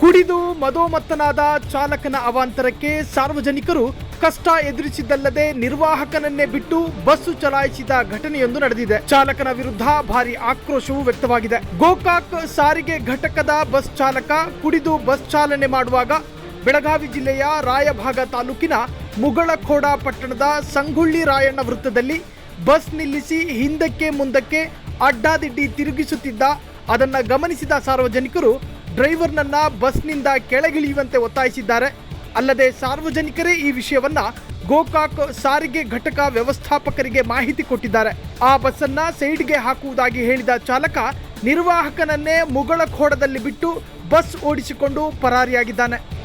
ಕುಡಿದು ಮದೋಮತ್ತನಾದ ಚಾಲಕನ ಅವಾಂತರಕ್ಕೆ ಸಾರ್ವಜನಿಕರು ಕಷ್ಟ ಎದುರಿಸಿದ್ದಲ್ಲದೆ ನಿರ್ವಾಹಕನನ್ನೇ ಬಿಟ್ಟು ಬಸ್ಸು ಚಲಾಯಿಸಿದ ಘಟನೆಯೊಂದು ನಡೆದಿದೆ. ಚಾಲಕನ ವಿರುದ್ಧ ಭಾರಿ ಆಕ್ರೋಶವು ವ್ಯಕ್ತವಾಗಿದೆ. ಗೋಕಾಕ್ ಸಾರಿಗೆ ಘಟಕದ ಬಸ್ ಚಾಲಕ ಕುಡಿದು ಬಸ್ ಚಾಲನೆ ಮಾಡುವಾಗ ಬೆಳಗಾವಿ ಜಿಲ್ಲೆಯ ರಾಯಭಾಗ ತಾಲೂಕಿನ ಮುಗಳಖೋಡ ಪಟ್ಟಣದ ಸಂಗೊಳ್ಳಿ ರಾಯಣ್ಣ ವೃತ್ತದಲ್ಲಿ ಬಸ್ ನಿಲ್ಲಿಸಿ ಹಿಂದಕ್ಕೆ ಮುಂದಕ್ಕೆ ಅಡ್ಡಾದಿಡ್ಡಿ ತಿರುಗಿಸುತ್ತಿದ್ದ ಅದನ್ನ ಗಮನಿಸಿದ ಸಾರ್ವಜನಿಕರು ಡ್ರೈವರ್ನನ್ನ ಬಸ್ನಿಂದ ಕೆಳಗಿಳಿಯುವಂತೆ ಒತ್ತಾಯಿಸಿದ್ದಾರೆ. ಅಲ್ಲದೆ ಸಾರ್ವಜನಿಕರೇ ಈ ವಿಷಯವನ್ನ ಗೋಕಾಕ್ ಸಾರಿಗೆ ಘಟಕ ವ್ಯವಸ್ಥಾಪಕರಿಗೆ ಮಾಹಿತಿ ಕೊಟ್ಟಿದ್ದಾರೆ. ಆ ಬಸ್ಸನ್ನ ಸೈಡ್ಗೆ ಹಾಕುವುದಾಗಿ ಹೇಳಿದ ಚಾಲಕ ನಿರ್ವಾಹಕನನ್ನೇ ಮುಗಳಖೋಡದಲ್ಲಿ ಬಿಟ್ಟು ಬಸ್ ಓಡಿಸಿಕೊಂಡು ಪರಾರಿಯಾಗಿದ್ದಾನೆ.